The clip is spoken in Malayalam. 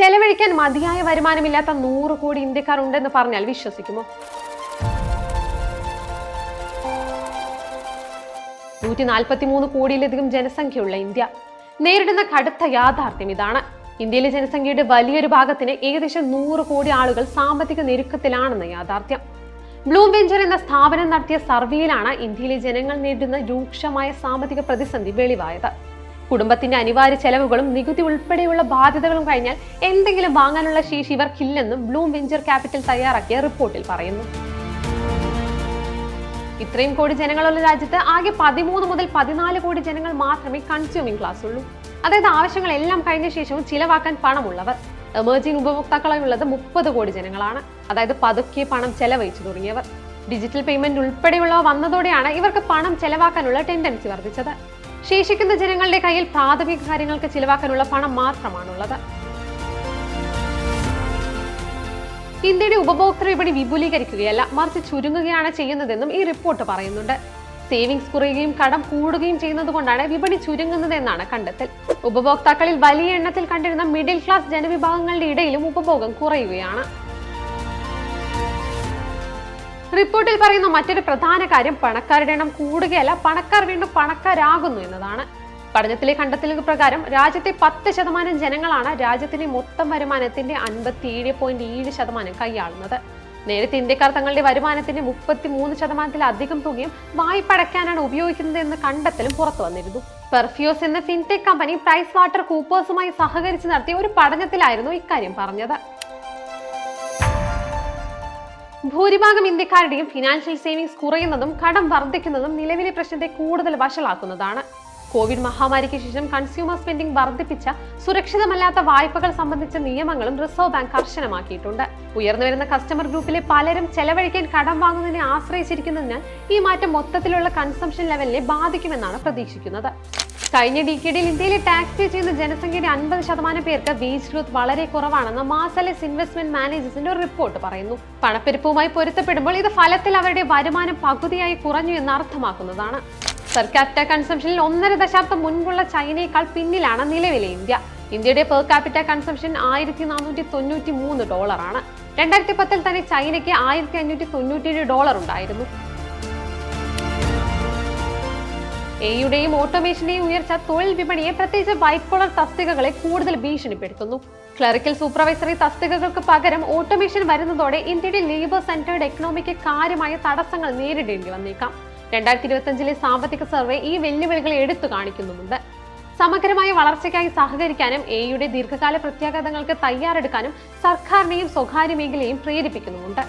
ചെലവഴിക്കാൻ മതിയായ വരുമാനമില്ലാത്ത നൂറ് കോടി ഇന്ത്യക്കാർ ഉണ്ടെന്ന് പറഞ്ഞാൽ വിശ്വസിക്കുമോ? നൂറ്റി നാൽപ്പത്തി മൂന്ന് കോടിയിലധികം ജനസംഖ്യയുള്ള ഇന്ത്യ നേരിടുന്ന കടുത്ത യാഥാർത്ഥ്യം ഇതാണ്. ഇന്ത്യയിലെ ജനസംഖ്യയുടെ വലിയൊരു ഭാഗത്തിന് ഏകദേശം നൂറ് കോടി ആളുകൾ സാമ്പത്തിക ഞെരുക്കത്തിലാണെന്ന യാഥാർത്ഥ്യം. ബ്ലൂം വെഞ്ചർ എന്ന സ്ഥാപനം നടത്തിയ സർവേയിലാണ് ഇന്ത്യയിലെ ജനങ്ങൾ നേരിടുന്ന രൂക്ഷമായ സാമ്പത്തിക പ്രതിസന്ധി വെളിവായത്. കുടുംബത്തിന്റെ അനിവാര്യ ചെലവുകളും നികുതി ഉൾപ്പെടെയുള്ള ബാധ്യതകളും കഴിഞ്ഞാൽ എന്തെങ്കിലും വാങ്ങാനുള്ള ശേഷി ഇവർക്കില്ലെന്നും ബ്ലൂം വെഞ്ചർ ക്യാപിറ്റൽ തയ്യാറാക്കിയ റിപ്പോർട്ടിൽ പറയുന്നു. ഇത്രയും കോടി ജനങ്ങളുള്ള രാജ്യത്ത് ആകെ പതിമൂന്ന് മുതൽ പതിനാല് കോടി ജനങ്ങൾ മാത്രമേ കൺസ്യൂമിംഗ് ക്ലാസ് ഉള്ളൂ. അതായത് ആവശ്യങ്ങൾ എല്ലാം കഴിഞ്ഞ ശേഷവും ചിലവാക്കാൻ പണമുള്ളവർ. എമേർജിംഗ് ഉപഭോക്താക്കളായുള്ളത് മുപ്പത് കോടി ജനങ്ങളാണ്. അതായത് പതുക്കെ പണം ചെലവഴിച്ചു തുടങ്ങിയവർ. ഡിജിറ്റൽ പേയ്മെന്റ് ഉൾപ്പെടെയുള്ളവ വന്നതോടെയാണ് ഇവർക്ക് പണം ചെലവാക്കാനുള്ള ടെൻഡൻസി വർദ്ധിച്ചത്. ശേഷിക്കുന്ന ജനങ്ങളുടെ കയ്യിൽ പ്രാഥമിക കാര്യങ്ങൾക്ക് ചിലവാക്കാനുള്ള പണം മാത്രമാണുള്ളത്. ഇന്ത്യയുടെ ഉപഭോക്തൃ വിപണി വിപുലീകരിക്കുകയല്ല മറിച്ച് ചുരുങ്ങുകയാണ് ചെയ്യുന്നതെന്നും ഈ റിപ്പോർട്ട് പറയുന്നുണ്ട്. സേവിങ്സ് കുറയുകയും കടം കൂടുകയും ചെയ്യുന്നതുകൊണ്ടാണ് വിപണി ചുരുങ്ങുന്നത് എന്നാണ് കണ്ടെത്തൽ. ഉപഭോക്താക്കളിൽ വലിയ എണ്ണത്തിൽ കണ്ടിരുന്ന മിഡിൽ ക്ലാസ് ജനവിഭാഗങ്ങളുടെ ഇടയിലും ഉപഭോഗം കുറയുകയാണ്. റിപ്പോർട്ടിൽ പറയുന്ന മറ്റൊരു പ്രധാന കാര്യം പണക്കാരുടെ എണ്ണം കൂടുകയല്ല പണക്കാർ വീണ്ടും പണക്കാരാകുന്നു എന്നതാണ്. പഠനത്തിലെ കണ്ടെത്തലുകൾ പ്രകാരം രാജ്യത്തെ പത്ത് ശതമാനം ജനങ്ങളാണ് രാജ്യത്തിന്റെ മൊത്തം വരുമാനത്തിന്റെ അൻപത്തി ഏഴ് പോയിന്റ് ഏഴ് ശതമാനം കൈയാളുന്നത്. നേരത്തെ ഇന്ത്യക്കാർ തങ്ങളുടെ വരുമാനത്തിന്റെ മുപ്പത്തി മൂന്ന് ശതമാനത്തിലധികം തുകയും വായ്പ അടയ്ക്കാനാണ് ഉപയോഗിക്കുന്നത് എന്ന് കണ്ടെത്തലും പുറത്തു വന്നിരുന്നു. പെർഫ്യൂസ് എന്ന ഫിൻടെക് കമ്പനി പ്രൈസ് വാട്ടർ കൂപ്പേഴ്സുമായി സഹകരിച്ച് നടത്തിയ ഒരു പഠനത്തിലായിരുന്നു ഇക്കാര്യം പറഞ്ഞത്. ഭൂരിഭാഗം ഇന്ത്യക്കാരുടെയും ഫിനാൻഷ്യൽ സേവിങ്സ് കുറയുന്നതും കടം വർദ്ധിക്കുന്നതും നിലവിലെ പ്രശ്നത്തെ കൂടുതൽ വഷളാക്കുന്നതാണ്. കോവിഡ് മഹാമാരിക്ക് ശേഷം കൺസ്യൂമർ സ്പെൻഡിംഗ് വർദ്ധിപ്പിച്ച സുരക്ഷിതമല്ലാത്ത വായ്പകൾ സംബന്ധിച്ച നിയമങ്ങളും റിസർവ് ബാങ്ക് കർശനമാക്കിയിട്ടുണ്ട്. ഉയർന്നുവരുന്ന കസ്റ്റമർ ഗ്രൂപ്പിലെ പലരും ചെലവഴിക്കാൻ കടം വാങ്ങുന്നതിനെ ആശ്രയിച്ചിരിക്കുന്നതിനാൽ ഈ മാറ്റം മൊത്തത്തിലുള്ള കൺസംഷൻ ലെവലിനെ ബാധിക്കുമെന്നാണ് പ്രതീക്ഷിക്കുന്നത്. കഴിഞ്ഞ ഡിക്കേഡിൽ ഇന്ത്യയിലെ ടാക്സ് ചെയ്യുന്ന ജനസംഖ്യയുടെ അൻപത് ശതമാനം പേർക്ക് വേജ് ഗ്രോത്ത് വളരെ കുറവാണെന്ന് മാസലസ് ഇൻവെസ്റ്റ്മെന്റ് മാനേജേഴ്സിന്റെ ഒരു റിപ്പോർട്ട് പറയുന്നു. പണപ്പെരുപ്പവുമായി പൊരുത്തപ്പെടുമ്പോൾ ഇത് ഫലത്തിൽ അവരുടെ വരുമാനം പകുതിയായി കുറഞ്ഞു എന്ന് അർത്ഥമാക്കുന്നതാണ്. പെർ കൺസംഷനിൽ ഒന്നര ദശാബ്ദം മുൻപുള്ള ചൈനയേക്കാൾ പിന്നിലാണ് നിലവിലെ ഇന്ത്യ. ഇന്ത്യയുടെ പെർ ക്യാപിറ്റ കൺസംഷൻ ആയിരത്തി നാനൂറ്റി തൊണ്ണൂറ്റി മൂന്ന് ഡോളറാണ് രണ്ടായിരത്തി പത്തിൽ തന്നെ ചൈനയ്ക്ക് ആയിരത്തി അഞ്ഞൂറ്റി തൊണ്ണൂറ്റിയേഴ് ഡോളർ ഉണ്ടായിരുന്നു. എയുടെയും ഓട്ടോമേഷന്റെയും ഉയർച്ച തൊഴിൽ വിപണിയെ പ്രത്യേകിച്ച് വൈറ്റ് കോളർ തസ്തികകളെ കൂടുതൽ ഭീഷണിപ്പെടുത്തുന്നു. ക്ലറിക്കൽ സൂപ്പർവൈസറി തസ്തികകൾക്ക് പകരം ഓട്ടോമേഷൻ വരുന്നതോടെ ഇന്ത്യയുടെ ലേബർ സെന്റേഡ് എക്കണോമിക്ക് കാര്യമായ തടസ്സങ്ങൾ നേരിടേണ്ടി വന്നേക്കാം. രണ്ടായിരത്തി ഇരുപത്തിയഞ്ചിലെ സാമ്പത്തിക സർവേ ഈ വെല്ലുവിളികളെ എടുത്തു കാണിക്കുന്നുമുണ്ട്. സമഗ്രമായ വളർച്ചയ്ക്കായി സഹകരിക്കാനും എയുടെ ദീർഘകാല പ്രത്യാഘാതങ്ങൾക്ക് തയ്യാറെടുക്കാനും സർക്കാരിനെയും സ്വകാര്യ മേഖലയെയും പ്രേരിപ്പിക്കുന്നുമുണ്ട്.